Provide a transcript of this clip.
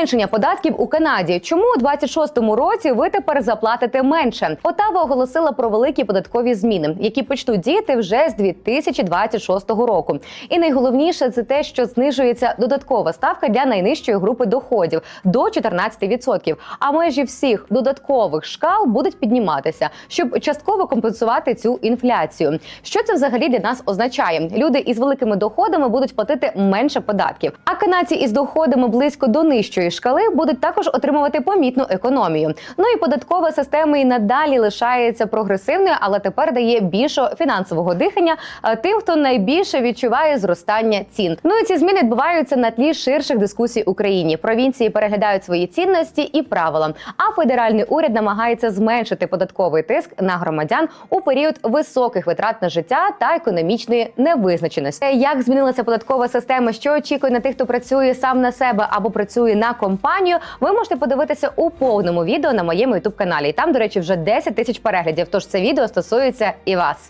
Зменшення податків у Канаді. Чому у 26-му році ви тепер заплатите менше? Отава оголосила про великі податкові зміни, які почнуть діяти вже з 2026 року. І найголовніше це те, що знижується додаткова ставка для найнижчої групи доходів до 14%. А межі всіх додаткових шкал будуть підніматися, щоб частково компенсувати цю інфляцію. Що це взагалі для нас означає? Люди із великими доходами будуть платити менше податків, а канадці із доходами близько до нижчої шкали будуть також отримувати помітну економію. Ну і податкова система і надалі лишається прогресивною, але тепер дає більше фінансового дихання е, тим, хто найбільше відчуває зростання цін. Ну і ці зміни відбуваються на тлі ширших дискусій в Україні. Провінції переглядають свої цінності і правила. А федеральний уряд намагається зменшити податковий тиск на громадян у період високих витрат на життя та економічної невизначеності. Як змінилася податкова система, що очікує на тих, хто працює сам на себе або працює на компанію, ви можете подивитися у повному відео на моєму youtube каналі. І там, до речі, вже 10 тисяч переглядів. Тож це відео стосується і вас.